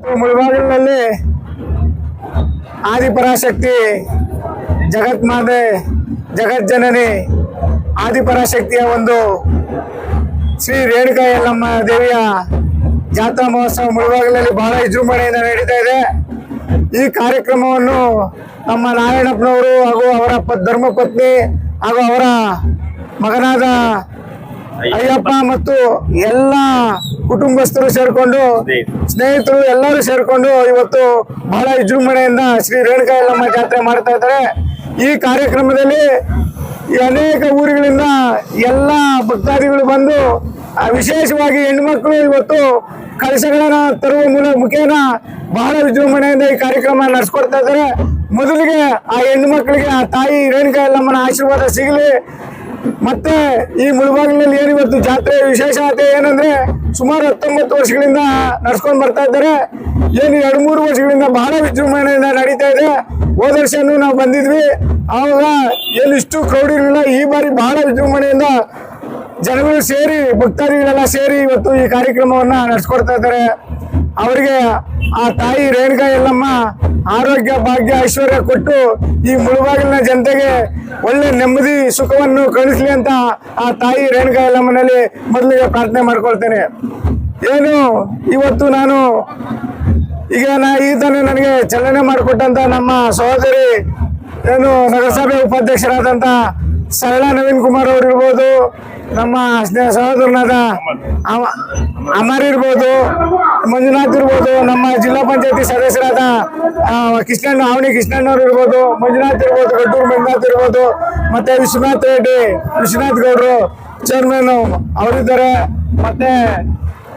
ಮುಳಬಾಗಿಲಿನಲ್ಲಿ ಆದಿಪರಾಶಕ್ತಿ ಜಗತ್ಮಾತೆ ಜಗಜ್ಜನನಿ ಆದಿಪರಾಶಕ್ತಿಯ ಒಂದು ಶ್ರೀ ರೇಣುಕಾ ಯಲ್ಲಮ್ಮ ದೇವಿಯ ಜಾತ್ರಾ ಮಹೋತ್ಸವ ಮುಳುಬಾಗಿಲಲ್ಲಿ ಬಹಳ ವಿಜೃಂಭಣೆಯಿಂದ ನಡೀತಾ ಇದೆ. ಈ ಕಾರ್ಯಕ್ರಮವನ್ನು ನಮ್ಮ ನಾರಾಯಣಪ್ಪನವರು ಹಾಗೂ ಅವರ ಧರ್ಮಪತ್ನಿ ಹಾಗೂ ಅವರ ಮಗನಾದ ಅಯ್ಯಪ್ಪ ಮತ್ತು ಎಲ್ಲ ಕುಟುಂಬಸ್ಥರು ಸೇರ್ಕೊಂಡು ಸ್ನೇಹಿತರು ಎಲ್ಲರೂ ಸೇರ್ಕೊಂಡು ಇವತ್ತು ಬಹಳ ವಿಜೃಂಭಣೆಯಿಂದ ಶ್ರೀ ರೇಣುಕಾ ಯಲ್ಲಮ್ಮ ಜಾತ್ರೆ ಮಾಡ್ತಾ ಇದ್ದಾರೆ. ಈ ಕಾರ್ಯಕ್ರಮದಲ್ಲಿ ಅನೇಕ ಊರುಗಳಿಂದ ಎಲ್ಲ ಭಕ್ತಾದಿಗಳು ಬಂದು ವಿಶೇಷವಾಗಿ ಹೆಣ್ಮಕ್ಳು ಇವತ್ತು ಕಳಶಗಳನ್ನ ತರುವ ಮೂಲ ಮುಖೇನ ಬಹಳ ವಿಜೃಂಭಣೆಯಿಂದ ಈ ಕಾರ್ಯಕ್ರಮ ನಡೆಸ್ಕೊಡ್ತಾ ಇದ್ದಾರೆ. ಮೊದಲಿಗೆ ಆ ಹೆಣ್ಣು ಮಕ್ಕಳಿಗೆ ಆ ತಾಯಿ ರೇಣುಕಾ ಯಲ್ಲಮ್ಮನ ಆಶೀರ್ವಾದ ಸಿಗಲಿ. ಮತ್ತೆ ಈ ಮುಳುಬಾಗಿಲಿನಲ್ಲಿ ಏನು ಇವತ್ತು ಜಾತ್ರೆ ವಿಶೇಷತೆ ಏನಂದ್ರೆ ಸುಮಾರು ಹತ್ತೊಂಬತ್ತು ವರ್ಷಗಳಿಂದ ನಡ್ಸ್ಕೊಂಡ್ ಬರ್ತಾ ಇದ್ದಾರೆ. ಏನು ಎರಡು ಮೂರು ವರ್ಷಗಳಿಂದ ಬಹಳ ವಿಜೃಂಭಣೆಯಿಂದ ನಡೀತಾ ಇದೆ. ಹೋದ ವರ್ಷನೂ ನಾವು ಬಂದಿದ್ವಿ. ಆವಾಗ ಏನು ಇಷ್ಟು ಕ್ರೌಡ್ ಇರಲಿಲ್ಲ, ಈ ಬಾರಿ ಬಹಳ ವಿಜೃಂಭಣೆಯಿಂದ ಜನಗಳು ಸೇರಿ, ಭಕ್ತಾದಿಗಳೆಲ್ಲ ಸೇರಿ ಇವತ್ತು ಈ ಕಾರ್ಯಕ್ರಮವನ್ನ ನಡೆಸ್ಕೊಡ್ತಾ ಇದ್ದಾರೆ. ಅವರಿಗೆ ಆ ತಾಯಿ ರೇಣುಕಾ ಎಲ್ಲಮ್ಮ ಆರೋಗ್ಯ, ಭಾಗ್ಯ, ಐಶ್ವರ್ಯ ಕೊಟ್ಟು ಈ ಮುಳುಬಾಗಿಲಿನ ಜನತೆಗೆ ಒಳ್ಳೆ ನೆಮ್ಮದಿ, ಸುಖವನ್ನು ಕಳಿಸ್ಲಿ ಅಂತ ಆ ತಾಯಿ ರೇಣುಕಾ ಎಲ್ಲಮ್ಮನಲ್ಲಿ ಮೊದಲಿಗೆ ಪ್ರಾರ್ಥನೆ ಮಾಡ್ಕೊಳ್ತೇನೆ. ಏನು, ಇವತ್ತು ನಾನು ಈಗ ನಾ ಈ ನನಗೆ ಚಲನೆ ಮಾಡಿಕೊಟ್ಟಂತ ನಮ್ಮ ಸಹೋದರಿ, ಏನು ನಗರಸಭೆ ಉಪಾಧ್ಯಕ್ಷರಾದಂತ ಸರಳ ನವೀನ್ ಕುಮಾರ್ ಅವ್ರು ಇರ್ಬೋದು ನಮ್ಮ ಸ್ನೇಹ ಸಹೋದರನಾದ ಅಮ- ಅಮರ್ ಇರ್ಬೋದು, ಮಂಜುನಾಥ್ ಇರ್ಬೋದು, ನಮ್ಮ ಜಿಲ್ಲಾ ಪಂಚಾಯತಿ ಸದಸ್ಯರಾದ ಕೃಷ್ಣಣ್ಣ ಅವನಿ ಕೃಷ್ಣಣ್ಣವ್ರು ಇರ್ಬೋದು, ಮಂಜುನಾಥ್ ಇರ್ಬೋದು, ಗಡ್ಡೂರು ಮಂಜುನಾಥ್ ಇರ್ಬೋದು, ಮತ್ತೆ ವಿಶ್ವನಾಥ್ ರೆಡ್ಡಿ, ವಿಶ್ವನಾಥ್ ಗೌಡ್ರು ಚೇರ್ಮನ್ ಅವರಿದ್ದಾರೆ ಮತ್ತೆ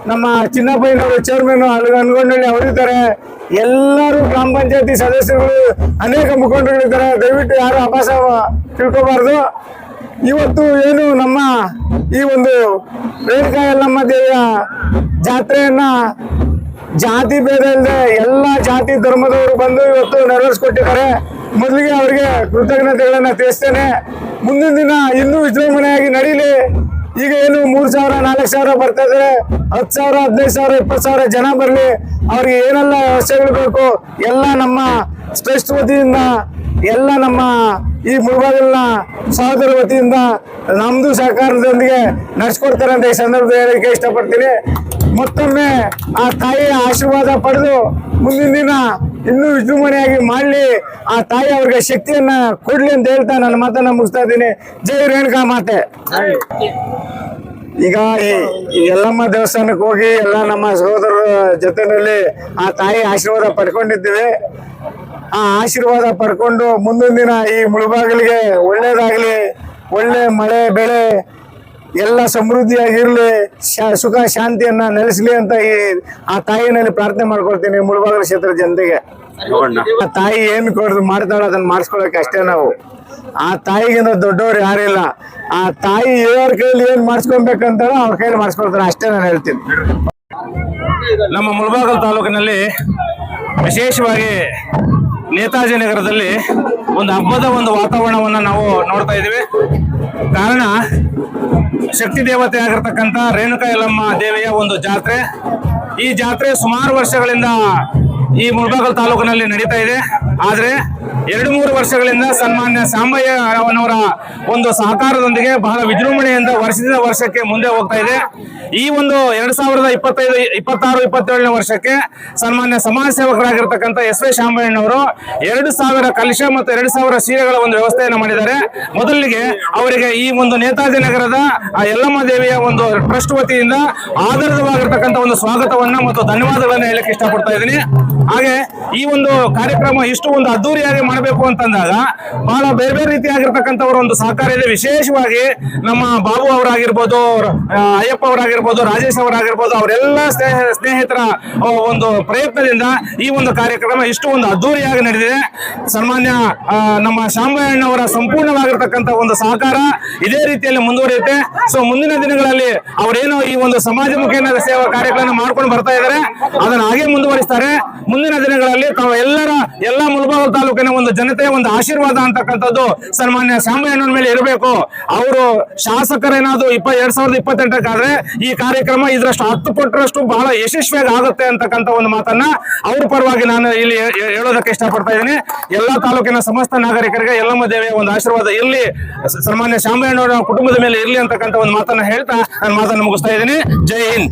ನಮ್ಮ ಚಿನ್ನಪ್ಪಯ್ಯನವರು ಚೇರ್ಮನ್ ಅನ್ಕೊಂಡಳ್ಳಿ ಅವರಿದ್ದಾರೆ ಎಲ್ಲರೂ ಗ್ರಾಮ ಪಂಚಾಯತಿ ಸದಸ್ಯರುಗಳು, ಅನೇಕ ಮುಖಂಡರುಗಳಿದ್ದಾರೆ ದಯವಿಟ್ಟು ಯಾರು ಅಭಾಸ ತಿಳ್ಕೋಬಾರ್ದು. ಇವತ್ತು ಏನು ನಮ್ಮ ಈ ಒಂದು ರೇಣುಕಾ ಯಲ್ಲಮ್ಮ ದೇವಿಯ ಜಾತ್ರೆಯನ್ನ ಜಾತಿ ಭೇದ ಇಲ್ಲದೆ ಎಲ್ಲ ಜಾತಿ ಧರ್ಮದವರು ಬಂದು ಇವತ್ತು ನೆರವೇರಿಸ್ಕೊಟ್ಟಿದ್ದಾರೆ. ಮೊದಲಿಗೆ ಅವರಿಗೆ ಕೃತಜ್ಞತೆಗಳನ್ನು ತಿಳಿಸ್ತೇನೆ. ಮುಂದಿನ ದಿನ ಇನ್ನೂ ವಿಜೃಂಭಣೆಯಾಗಿ ನಡೀಲಿ ಈಗ ಏನು ಮೂರ್ ಸಾವಿರ, ನಾಲ್ಕು ಸಾವಿರ ಬರ್ತಾ ಇದ್ರೆ ಹತ್ತು ಸಾವಿರ, ಹದಿನೈದು ಸಾವಿರ, ಇಪ್ಪತ್ತು ಸಾವಿರ ಜನ ಬರಲಿ, ಅವ್ರಿಗೆ ಏನೆಲ್ಲ ವ್ಯವಸ್ಥೆಗಳು ಬೇಕು, ಎಲ್ಲ ನಮ್ಮ ಟ್ರಸ್ಟ್ ವತಿಯಿಂದ, ಎಲ್ಲ ನಮ್ಮ ಈ ಮುಳುಬಾಗಿಲಿನ ಸಹೋದರ ವತಿಯಿಂದ ನಮ್ದು ಸಹಕಾರದೊಂದಿಗೆ ನಡೆಸ್ಕೊಡ್ತಾರೆ ಅಂತ ಈ ಸಂದರ್ಭದಲ್ಲಿ ಹೇಳಕ್ಕೆ ಇಷ್ಟಪಡ್ತೀನಿ. ಮತ್ತೊಮ್ಮೆ ಆ ತಾಯಿಯ ಆಶೀರ್ವಾದ ಪಡೆದು ಮುಂದಿನ ದಿನ ಇನ್ನೂ ವಿಜೃಂಭಣೆಯಾಗಿ ಮಾಡಲಿ. ಆ ತಾಯಿ ಅವ್ರಿಗೆ ಶಕ್ತಿಯನ್ನ ಕೊಡ್ಲಿ ಅಂತ ಹೇಳ್ತಾ ನನ್ನ ಮಾತನ್ನ ಮುಗಿಸ್ತಾ ಇದ್ದೀನಿ. ಜೈ ರೇಣುಕಾ ಮಾತೆ. ಈಗ ಯಲ್ಲಮ್ಮ ದೇವಸ್ಥಾನಕ್ಕೆ ಹೋಗಿ ಎಲ್ಲ ನಮ್ಮ ಸಹೋದರ ಜೊತೆನಲ್ಲಿ ಆ ತಾಯಿ ಆಶೀರ್ವಾದ ಪಡ್ಕೊಂಡಿದ್ದೀವಿ. ಆ ಆಶೀರ್ವಾದ ಪಡ್ಕೊಂಡು ಮುಂದಿನ ದಿನ ಈ ಮುಳುಬಾಗಿಲಿಗೆ ಒಳ್ಳೇದಾಗಲಿ. ಒಳ್ಳೆ ಮಳೆ, ಬೆಳೆ ಎಲ್ಲ ಸಮೃದ್ಧಿಯಾಗಿರ್ಲಿ ಶಾ- ಸುಖ ಶಾಂತಿಯನ್ನ ನೆಲೆಸಲಿ ಅಂತ ಈ ಆ ತಾಯಿನಲ್ಲಿ ಪ್ರಾರ್ಥನೆ ಮಾಡ್ಕೊಳ್ತೀನಿ ಮುಳುಬಾಗಿಲು ಕ್ಷೇತ್ರ ಜನತೆಗೆ. ಆ ತಾಯಿ ಏನ್ ಕೊಡ್ದು ಮಾಡ್ತಾಳೋ ಅದನ್ನ ಮಾಡಿಸ್ಕೊಳಕ್ಕೆ ಅಷ್ಟೇ ನಾವು. ಆ ತಾಯಿಗಿಂತ ದೊಡ್ಡವ್ರು ಯಾರಿಲ್ಲ ಆ ತಾಯಿ ಇವ್ರ ಕೈಯಲ್ಲಿ ಏನ್ ಮಾಡಿಸ್ಕೊಬೇಕಂತಾಳೋ ಅವ್ರ ಕೈಯಲ್ಲಿ ಮಾಡಿಸ್ಕೊಳ್ತಾರೆ ಅಷ್ಟೇ ನಾನು ಹೇಳ್ತೀನಿ. ನಮ್ಮ ಮುಳಬಾಗಲ್ ತಾಲೂಕಿನಲ್ಲಿ ವಿಶೇಷವಾಗಿ ನೇತಾಜಿ ನಗರದಲ್ಲಿ ಒಂದು ಹಬ್ಬದ ಒಂದು ವಾತಾವರಣವನ್ನು ನಾವು ನೋಡ್ತಾ ಇದ್ದೀವಿ. ಕಾರಣ, ಶಕ್ತಿ ದೇವತೆ ಆಗಿರ್ತಕ್ಕಂಥ ರೇಣುಕಾ ಯಲ್ಲಮ್ಮ ದೇವಿಯ ಒಂದು ಜಾತ್ರೆ. ಈ ಜಾತ್ರೆ ಸುಮಾರು ವರ್ಷಗಳಿಂದ ಈ ಮುಳಬಾಗಲ್ ತಾಲೂಕಿನಲ್ಲಿ ನಡೀತಾ ಇದೆ. ಆದರೆ ಎರಡು ಮೂರು ವರ್ಷಗಳಿಂದ ಸನ್ಮಾನ್ಯ ಸಾಂಬಯ್ಯ ಅವನವರ ಒಂದು ಸಹಕಾರದೊಂದಿಗೆ ಬಹಳ ವಿಜೃಂಭಣೆಯಿಂದ ವರ್ಷದಿಂದ ವರ್ಷಕ್ಕೆ ಮುಂದೆ ಹೋಗ್ತಾ ಇದೆ. ಈ ಒಂದು ಎರಡ್ ಸಾವಿರದ ಇಪ್ಪತ್ತೈದು, ಇಪ್ಪತ್ತಾರು, ಇಪ್ಪತ್ತೇಳನೇ ವರ್ಷಕ್ಕೆ ಸನ್ಮಾನ್ಯ ಸಮಾಜ ಸೇವಕರಾಗಿರ್ತಕ್ಕಂಥ ಎಸ್ ವಿ ಶಾಮಯ್ಯನವರು ಎರಡು ಸಾವಿರ ಕಲಶ ಮತ್ತು ಎರಡು ಸಾವಿರ ಸೀರೆಗಳ ಒಂದು ವ್ಯವಸ್ಥೆಯನ್ನು ಮಾಡಿದ್ದಾರೆ. ಮೊದಲಿಗೆ ಅವರಿಗೆ ಈ ಒಂದು ನೇತಾಜಿ ನಗರದ ಆ ಯಲ್ಲಮ್ಮ ದೇವಿಯ ಒಂದು ಟ್ರಸ್ಟ್ ವತಿಯಿಂದ ಆಧಾರಿತವಾಗಿರ್ತಕ್ಕಂಥ ಒಂದು ಸ್ವಾಗತವನ್ನ ಮತ್ತು ಧನ್ಯವಾದಗಳನ್ನು ಹೇಳಕ್ಕೆ ಇಷ್ಟಪಡ್ತಾ ಇದ್ದೀನಿ. ಹಾಗೆ ಈ ಒಂದು ಕಾರ್ಯಕ್ರಮ ಇಷ್ಟು ಒಂದು ಅದ್ದೂರಿಯಾಗಿ ಮಾಡಬೇಕು ಅಂತಂದಾಗ ಬಹಳ ಬೇರೆ ಬೇರೆ ರೀತಿಯಾಗಿರ್ತಕ್ಕಂಥವರ ಒಂದು ಸಹಕಾರ ಇದೆ ವಿಶೇಷವಾಗಿ ನಮ್ಮ ಬಾಬು ಅವರಾಗಿರ್ಬೋದು ಅಯ್ಯಪ್ಪ ಅವರಾಗಿರ್ಬೋದು ರಾಜೇಶ್ ಅವರಾಗಿರ್ಬೋದು ಅವರೆಲ್ಲ ಸ್ನೇಹ, ಸ್ನೇಹಿತರ ಒಂದು ಪ್ರಯತ್ನದಿಂದ ಈ ಒಂದು ಕಾರ್ಯಕ್ರಮ ಇಷ್ಟು ಒಂದು ಅದ್ದೂರಿಯಾಗಿ ನಡೆದಿದೆ. ಸನ್ಮಾನ್ಯ ನಮ್ಮ ಅವರ ಸಂಪೂರ್ಣವಾಗಿರ್ತಕ್ಕಂಥ ಒಂದು ಸಹಕಾರ ಇದೇ ರೀತಿಯಲ್ಲಿ ಮುಂದುವರಿಯುತ್ತೆ. ಸೊ ಮುಂದಿನ ದಿನಗಳಲ್ಲಿ ಅವರೇನು ಈ ಒಂದು ಸಮಾಜಮುಖಿ ಸೇವಾ ಕಾರ್ಯಕ್ರಮ ಮಾಡ್ಕೊಂಡು ಬರ್ತಾ ಇದ್ದಾರೆ ಅದನ್ನ ಹಾಗೆ ಮುಂದುವರಿಸ್ತಾರೆ. ಮುಂದಿನ ದಿನಗಳಲ್ಲಿ ತಾವು ಎಲ್ಲರ, ಎಲ್ಲ ಮುಳಬಾಗಲ್ ತಾಲೂಕಿನ ಒಂದು ಜನತೆಯ ಒಂದು ಆಶೀರ್ವಾದ ಅಂತಕ್ಕಂಥದ್ದು ಸನ್ಮಾನ್ಯ ಶಾಮಯ್ಯನ ಮೇಲೆ ಇರಬೇಕು. ಅವರು ಶಾಸಕರೇನಾದ್ರು ಇಪ್ಪ, ಎರಡ್ ಸಾವಿರದ ಇಪ್ಪತ್ತೆಂಟಕ್ಕಾದ್ರೆ ಈ ಕಾರ್ಯಕ್ರಮ ಇದರಷ್ಟು ಹತ್ತು ಪಟ್ಟರಷ್ಟು ಬಹಳ ಯಶಸ್ವಿಯಾಗಿ ಆಗುತ್ತೆ ಅಂತಕ್ಕಂಥ ಒಂದು ಮಾತನ್ನ ಅವ್ರ ಪರವಾಗಿ ನಾನು ಇಲ್ಲಿ ಹೇಳೋದಕ್ಕೆ ಇಷ್ಟಪಡ್ತಾ ಇದ್ದೀನಿ. ಎಲ್ಲಾ ತಾಲೂಕಿನ ಸಮಸ್ತ ನಾಗರಿಕರಿಗೆ ಎಲ್ಲಮ್ಮ ದೇವಿಯ ಒಂದು ಆಶೀರ್ವಾದ ಇರ್ಲಿ. ಸನ್ಮಾನ್ಯ ಶಾಮಯ್ಯನವರ ಕುಟುಂಬದ ಮೇಲೆ ಇರಲಿ ಅಂತಕ್ಕಂಥ ಒಂದು ಮಾತನ್ನ ಹೇಳ್ತಾ ನಾನು ಮಾತನ್ನು ಮುಗಿಸ್ತಾ ಇದ್ದೀನಿ. ಜೈ ಹಿಂದ್.